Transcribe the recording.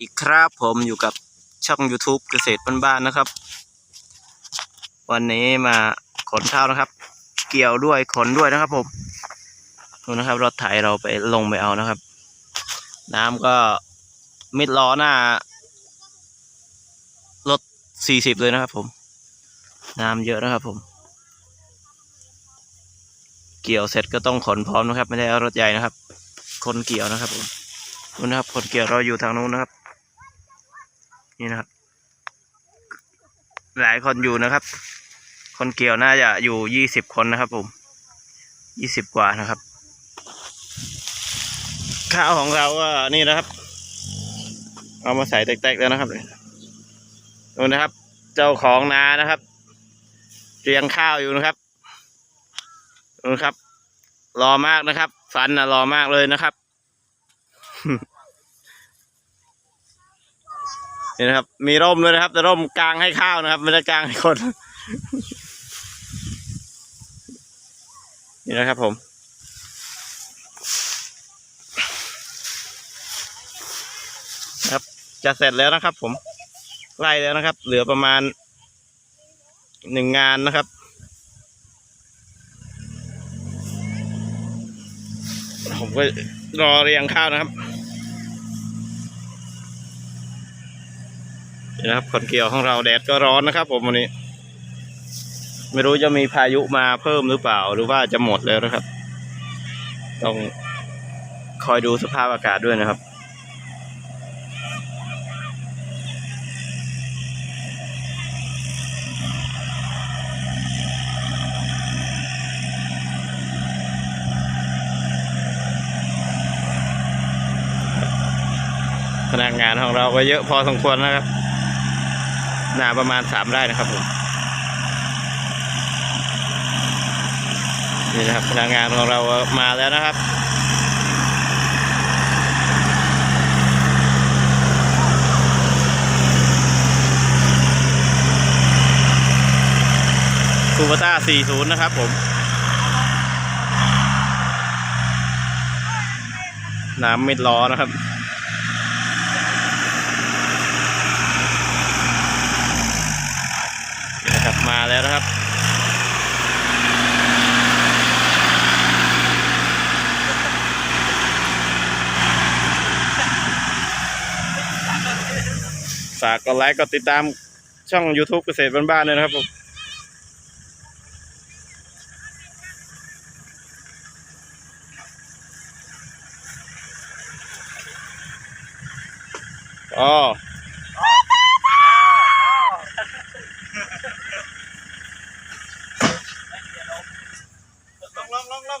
ดีครับผมอยู่กับช่อง YouTube เกษตรบ้านๆนะครับ วันนี้มาขนข้าวนะครับ เกี่ยวด้วยขนด้วยนะครับผมดูนะครับรถไถเราไปลงไปเอานะครับ น้ำก็มิดล้อหน้ารถสี่สิบเลยนะครับ ผม น้ำเยอะนะครับ ผม เกี่ยวเสร็จก็ต้องขนพร้อมนะครับ ไม่ได้เอารถใหญ่นะครับ คนเกี่ยวนะครับผมนู่นนะครับ คนเกี่ยวเราอยู่ทางนู้นนะครับ นี่นะครับ หลายคนอยู่นะครับ คนเกี่ยวน่าจะอยู่ยี่สิบคนนะครับ ผมยี่สิบกว่านะครับ ข้าวของเราก็นี่นะครับ เอามาใส่แตกๆแล้วนะครับดูนะครับ เจ้าของนานะครับเรียงข้าวอยู่นะครับดูนะครับ รอมากนะครับ ฟันนะรอมากเลยนะครับ นี่นะครับ มีร่มด้วยนะครับ แต่ร่มกลางให้ข้าวนะครับ ไม่ได้กลางให้คน นี่นะครับผมครับ จะเสร็จแล้วนะครับ ผมไล่แล้วนะครับ เหลือประมาณหนึ่งงานนะครับผมก็รอเรียงข้าวนะครับ นี่นะครับคนเกี่ยวของเราแดดก็ร้อนนะครับ ผมวันนี้ ไม่รู้จะมีพายุมาเพิ่มหรือเปล่า หรือว่าจะหมดแล้วนะครับ ต้องคอยดูสภาพอากาศด้วยนะครับพนักงานของเราก็เยอะพอสมควรนะครับ หนาประมาณสามไร่นะครับผมนี่นะครับพนักงานของเรามาแล้วนะครับคูปต้า 40 นะครับผม น้ำมิดล้อนะครับ นี่นะครับมา แล้วนะครับ ฝากกดไลค์กดติดตามช่อง YouTube เกษตรบ้านๆด้วยนะครับผมอ๋อ ล